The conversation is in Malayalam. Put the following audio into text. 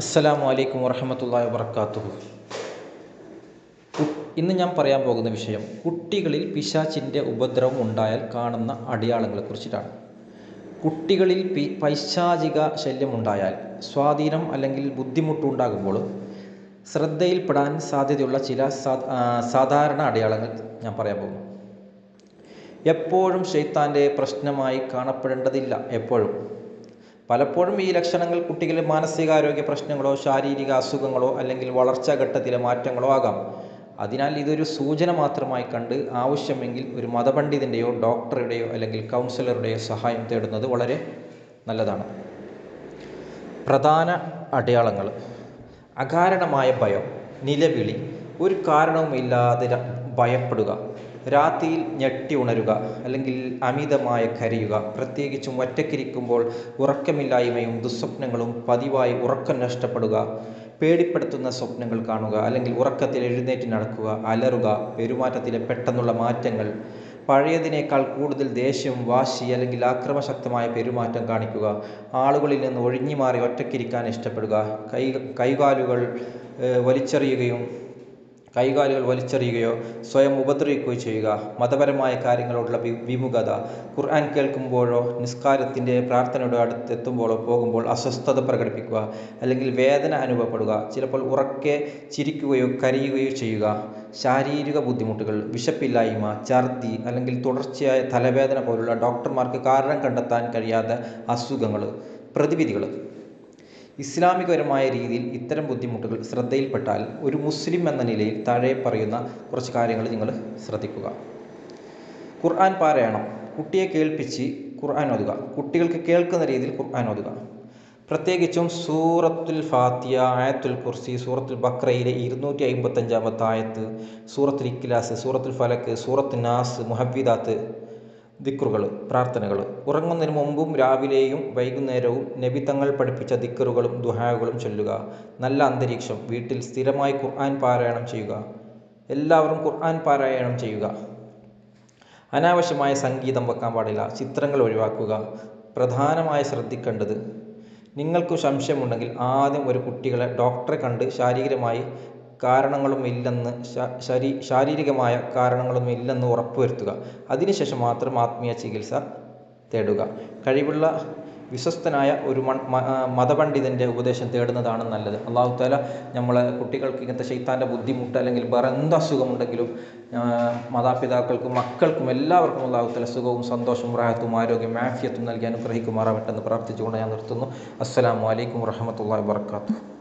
അസ്സലാമു അലൈക്കും വറഹമത്തല്ലാ വർക്കാത്തു ഇന്ന് ഞാൻ പറയാൻ പോകുന്ന വിഷയം കുട്ടികളിൽ പിശാച്ചിന്റെ ഉപദ്രവം ഉണ്ടായാൽ കാണുന്ന അടയാളങ്ങളെ കുറിച്ചിട്ടാണ്. കുട്ടികളിൽ പി പൈശാചിക ശല്യമുണ്ടായാൽ സ്വാധീനം അല്ലെങ്കിൽ ബുദ്ധിമുട്ടുണ്ടാകുമ്പോൾ ശ്രദ്ധയിൽപ്പെടാൻ സാധ്യതയുള്ള ചില സാധാരണ അടയാളങ്ങൾ ഞാൻ പറയാൻ പോകുന്നു. എപ്പോഴും ഷെയ്ത്താന്റെ പ്രശ്നമായി കാണപ്പെടേണ്ടതില്ല എപ്പോഴും. പലപ്പോഴും ഈ ലക്ഷണങ്ങൾ കുട്ടികളിൽ മാനസികാരോഗ്യ പ്രശ്നങ്ങളോ ശാരീരിക അസുഖങ്ങളോ അല്ലെങ്കിൽ വളർച്ചാ ഘട്ടത്തിലെ മാറ്റങ്ങളോ ആകാം. അതിനാൽ ഇതൊരു സൂചന മാത്രമായി കണ്ട് ആവശ്യമെങ്കിൽ ഒരു മതപണ്ഡിതന്റെയോ ഡോക്ടറുടെയോ അല്ലെങ്കിൽ കൗൺസിലറുടെയോ സഹായം തേടുന്നത് വളരെ നല്ലതാണ്. പ്രധാന അടയാളങ്ങൾ. അകാരണമായ ഭയം നിലവിളി ഒരു കാരണവുമില്ലാതെ ഭയപ്പെടുക രാത്രിയിൽ ഞെട്ടി ഉണരുക അല്ലെങ്കിൽ അമിതമായ കരയുക പ്രത്യേകിച്ചും ഒറ്റക്കിരിക്കുമ്പോൾ ഉറക്കമില്ലായ്മയും ദുസ്വപ്നങ്ങളും പതിവായി ഉറക്കം നഷ്ടപ്പെടുക പേടിപ്പെടുത്തുന്ന സ്വപ്നങ്ങൾ കാണുക അല്ലെങ്കിൽ ഉറക്കത്തിൽ എഴുന്നേറ്റ് നടക്കുക അലറുക പെരുമാറ്റത്തിലെ പെട്ടെന്നുള്ള മാറ്റങ്ങൾ പഴയതിനേക്കാൾ കൂടുതൽ ദേഷ്യം വാശി അല്ലെങ്കിൽ ആക്രമശക്തമായ പെരുമാറ്റം കാണിക്കുക ആളുകളിൽ നിന്ന് ഒഴിഞ്ഞു മാറി ഒറ്റക്കിരിക്കാൻ ഇഷ്ടപ്പെടുക കൈ കൈകാലുകൾ വലിച്ചെറിയുകയും കൈകാലുകൾ വലിച്ചെറിയുകയോ സ്വയം ഉപദ്രവിക്കുകയോ ചെയ്യുക. മതപരമായ കാര്യങ്ങളോടുള്ള വിമുഖത. ഖുർആൻ കേൾക്കുമ്പോഴോ നിസ്കാരത്തിന്റെ പ്രാർത്ഥനയുടെ അടുത്തെത്തുമ്പോഴോ പോകുമ്പോൾ അസ്വസ്ഥത പ്രകടിപ്പിക്കുക. അല്ലെങ്കിൽ വേദന അനുഭവപ്പെടുക. ചിലപ്പോൾ ഉറക്കെ ചിരിക്കുകയോ കരയുകയോ ചെയ്യുക. ശാരീരിക ബുദ്ധിമുട്ടുകൾ വിശപ്പില്ലായ്മ ഛർദി അല്ലെങ്കിൽ തുടർച്ചയായ തലവേദന പോലുള്ള ഡോക്ടർമാർക്ക് കാരണം കണ്ടെത്താൻ കഴിയാത്ത അസുഖങ്ങൾ. പ്രതിവിധികൾ. ഇസ്ലാമികപരമായ രീതിയിൽ ഇത്തരം ബുദ്ധിമുട്ടുകൾ ശ്രദ്ധയിൽപ്പെട്ടാൽ ഒരു മുസ്ലിം എന്ന നിലയിൽ താഴെ പറയുന്ന കുറച്ച് കാര്യങ്ങൾ നിങ്ങൾ ശ്രദ്ധിക്കുക. ഖുർആൻ പാരായണം. കുട്ടിയെ കേൾപ്പിച്ച് ഖുർആൻ ഓതുക. കുട്ടികൾക്ക് കേൾക്കുന്ന രീതിയിൽ ഖുർആൻ ഓതുക. പ്രത്യേകിച്ചും സൂറത്തുൽ ഫാത്തിയ ആയത്തുൽ കുർസി സൂറത്തുൽ ബക്രയിലെ ഇരുന്നൂറ്റി അമ്പത്തഞ്ചാമത്തെ ആയത്ത് സൂറത്തുൽ ഇഖ്ലാസ് സൂറത്തുൽ ഫലക്ക് സൂറത്ത് നാസ് മുഹബിദാത്ത് ദിക്റുകൾ പ്രാർത്ഥനകൾ ഉറങ്ങുന്നതിന് മുമ്പും രാവിലെയും വൈകുന്നേരവും നബി തങ്ങൾ പഠിപ്പിച്ച ദിക്റുകളും ദുഹാകളും ചൊല്ലുക. നല്ല അന്തരീക്ഷം വീട്ടിൽ സ്ഥിരമായി ഖുർആൻ പാരായണം ചെയ്യുക. എല്ലാവരും ഖുർആൻ പാരായണം ചെയ്യുക. അനാവശ്യമായ സംഗീതം വെക്കാൻ പാടില്ല. ചിത്രങ്ങൾ ഒഴിവാക്കുക. പ്രധാനമായി ശ്രദ്ധിക്കേണ്ടത് നിങ്ങൾക്ക് സംശയമുണ്ടെങ്കിൽ ആദ്യം ഒരു കുട്ടികളെ ഡോക്ടറെ കണ്ട് ശാരീരികമായി കാരണങ്ങളും ഇല്ലെന്ന് ശാരീരികമായ കാരണങ്ങളും ഇല്ലെന്ന് ഉറപ്പുവരുത്തുക. അതിനുശേഷം മാത്രം ആത്മീയ ചികിത്സ തേടുക. കഴിവുള്ള വിശ്വസ്തനായ ഒരു മതപണ്ഡിതന്റെ ഉപദേശം തേടുന്നതാണ് നല്ലത്. അള്ളാഹു താല നമ്മളെ കുട്ടികൾക്ക് ഇങ്ങനത്തെ ശൈത്താന്റെ ബുദ്ധിമുട്ട് അല്ലെങ്കിൽ വേറെ എന്ത് അസുഖമുണ്ടെങ്കിലും മാതാപിതാക്കൾക്കും മക്കൾക്കും എല്ലാവർക്കും അള്ളാഹു താല സുഖവും സന്തോഷവും റാഹത്തും ആരോഗ്യം മാഫിയത്തും നൽകി അനുഗ്രഹിക്കുമാറാവട്ടെ എന്ന് പ്രാർത്ഥിച്ചുകൊണ്ട് ഞാൻ നിർത്തുന്നു. അസ്സലാമു അലൈക്കും വറഹമത്തല്ലാ വാത്തു